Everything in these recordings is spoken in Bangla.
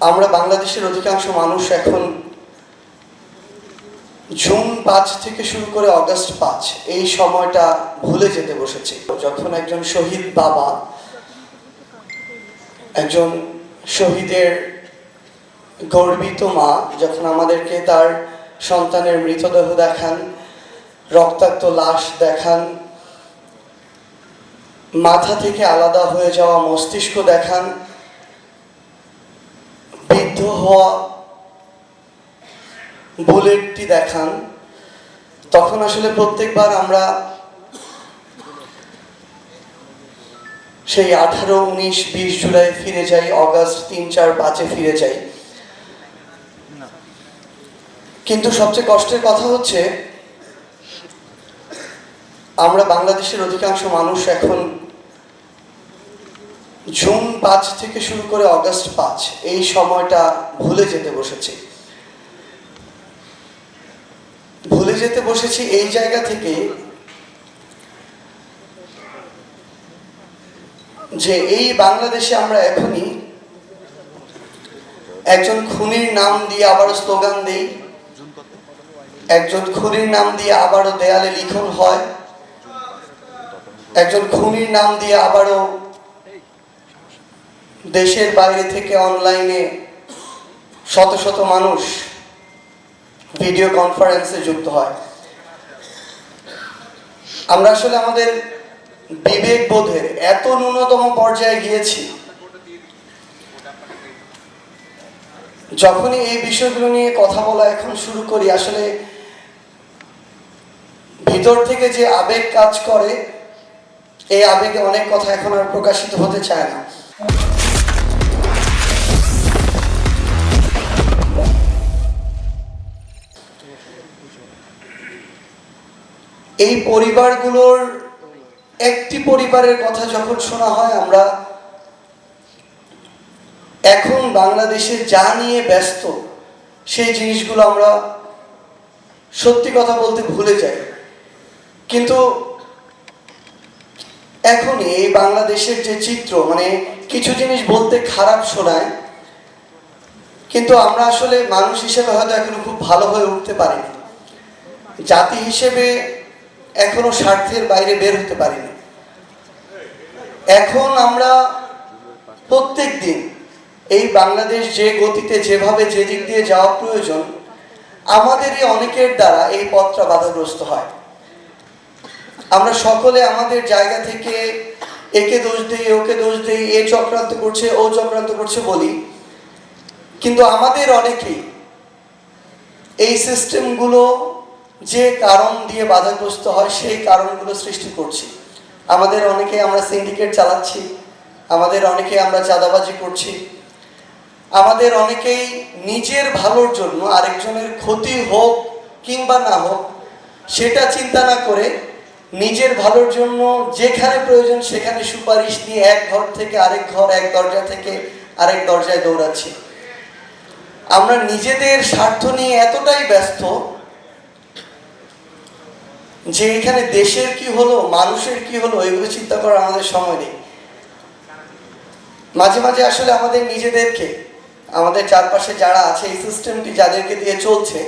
আমরা বাংলাদেশের অধিকাংশ মানুষ এখন জুন পাঁচ থেকে শুরু করে অগস্ট পাঁচ, এই সময়টা ভুলে যেতে বসেছে। যখন একজন শহীদ বাবা, একজন শহীদের গর্বিত মা, যখন আমাদেরকে তার সন্তানের মৃতদেহ দেখান, রক্তাক্ত লাশ দেখান, মাথা থেকে আলাদা হয়ে যাওয়া মস্তিষ্ক দেখান হওয়া বুলেটটি দেখান। তখন আসলে প্রত্যেকবার আমরা সেই আঠারো, উনিশ, বিশ জুলাই ফিরে যাই, অগাস্ট তিন, চার, পাঁচে ফিরে যাই। কিন্তু সবচেয়ে কষ্টের কথা হচ্ছে, আমরা বাংলাদেশের অধিকাংশ মানুষ এখন জুন পাঁচ থেকে শুরু করে অগস্ট পাঁচ, এই সময়টা ভুলে যেতে বসেছি। ভুলে যেতে বসেছি এই জায়গা থেকে যে এই বাংলাদেশে আমরা এখনই একজন খুনির নাম দিয়ে আবারও স্লোগান দেই। একজন খুনির নাম দিয়ে আবারও দেয়ালে লিখন হয়। একজন খুনির নাম দিয়ে আবারও দেশের বাইরে থেকে অনলাইনে শত শত মানুষ ভিডিও কনফারেন্সে যুক্ত হয়। আমরা আসলে আমাদের বিবেক বোধের এত ন্যূনতম পর্যায়ে গিয়েছি, যখনই এই বিষয়গুলো নিয়ে কথা বলা এখন শুরু করি, আসলে ভিতর থেকে যে আবেগ কাজ করে, এই আবেগে অনেক কথা এখন আর প্রকাশিত হতে চায় না। এই পরিবারগুলোর একটি পরিবারের কথা যখন শোনা হয় আমরা এখন বাংলাদেশে যা নিয়ে ব্যস্ত, সেই জিনিসগুলো আমরা সত্যি কথা বলতে ভুলে যাই। কিন্তু এখন এই বাংলাদেশের যে চিত্র মানে কিছু জিনিস বলতে খারাপ শোনায়, কিন্তু আমরা আসলে মানুষ হিসেবে হয়তো এখনও খুব ভালো হয়ে উঠতে পারিনি। জাতি হিসেবে এখনও স্বার্থের বাইরে বের হতে পারিনি। এখন আমরা প্রত্যেক দিন এই বাংলাদেশ যে গতিতে, যেভাবে যে দিক দিয়ে যাওয়া প্রয়োজন, আমাদেরই অনেকের দ্বারা এই পথটা বাধাগ্রস্ত হয়। আমরা সকলে আমাদের জায়গা থেকে একে দোষ দিই, ওকে দোষ দিই, এ চক্রান্ত করছে, ও চক্রান্ত করছে বলি। কিন্তু আমাদের অনেকেই এই সিস্টেমগুলো যে কারণ দিয়ে বাধাগ্রস্ত হয়, সেই কারণগুলো সৃষ্টি করছি। আমাদের অনেকে আমরা সিন্ডিকেট চালাচ্ছি, আমাদের অনেকে আমরা চাঁদাবাজি করছি। আমাদের অনেকেই নিজের ভালোর জন্য আরেকজনের ক্ষতি হোক কিংবা না হোক, সেটা চিন্তা না করে নিজের ভালোর জন্য যেখানে প্রয়োজন সেখানে সুপারিশ নিয়ে এক ঘর থেকে আরেক ঘর, এক দরজা থেকে আরেক দরজায় দৌড়াচ্ছি। আমরা নিজেদের স্বার্থ নিয়ে এতটাই ব্যস্ত যে এখানে দেশের কি হলো, মানুষের কি হলো, এগুলো চিন্তা করার আমাদের সময় নেই। মাঝে মাঝে আসলে আমাদের নিজেদেরকে, আমাদের চারপাশে যারা আছে, এই সিস্টেমটি যাদেরকে দিয়ে চলছে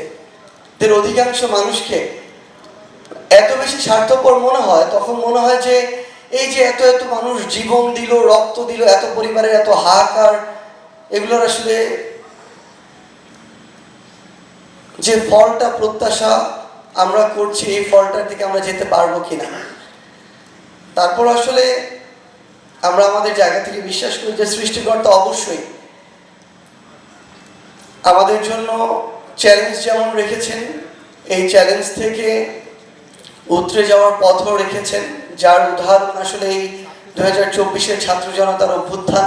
এদের অধিকাংশ মানুষকে এত বেশি স্বার্থপর মনে হয়, তখন মনে হয় যে এই যে এত এত মানুষ জীবন দিল, রক্ত দিল, এত পরিবারের এত হাহাকার, এগুলোর আসলে যে ফলটা প্রত্যাশা আমরা করছি, এই ফলটার দিকে আমরা যেতে পারব কিনা। তারপর আসলে আমরা আমাদের জায়গা থেকে বিশ্বাস করি যে সৃষ্টিকর্তা অবশ্যই আমাদের জন্য চ্যালেঞ্জ যেমন রেখেছেন, এই চ্যালেঞ্জ থেকে উতরে যাওয়ার পথও রেখেছেন, যার উদাহরণ আসলে এই দু হাজার চব্বিশের ছাত্র জনতার অভ্যুত্থান।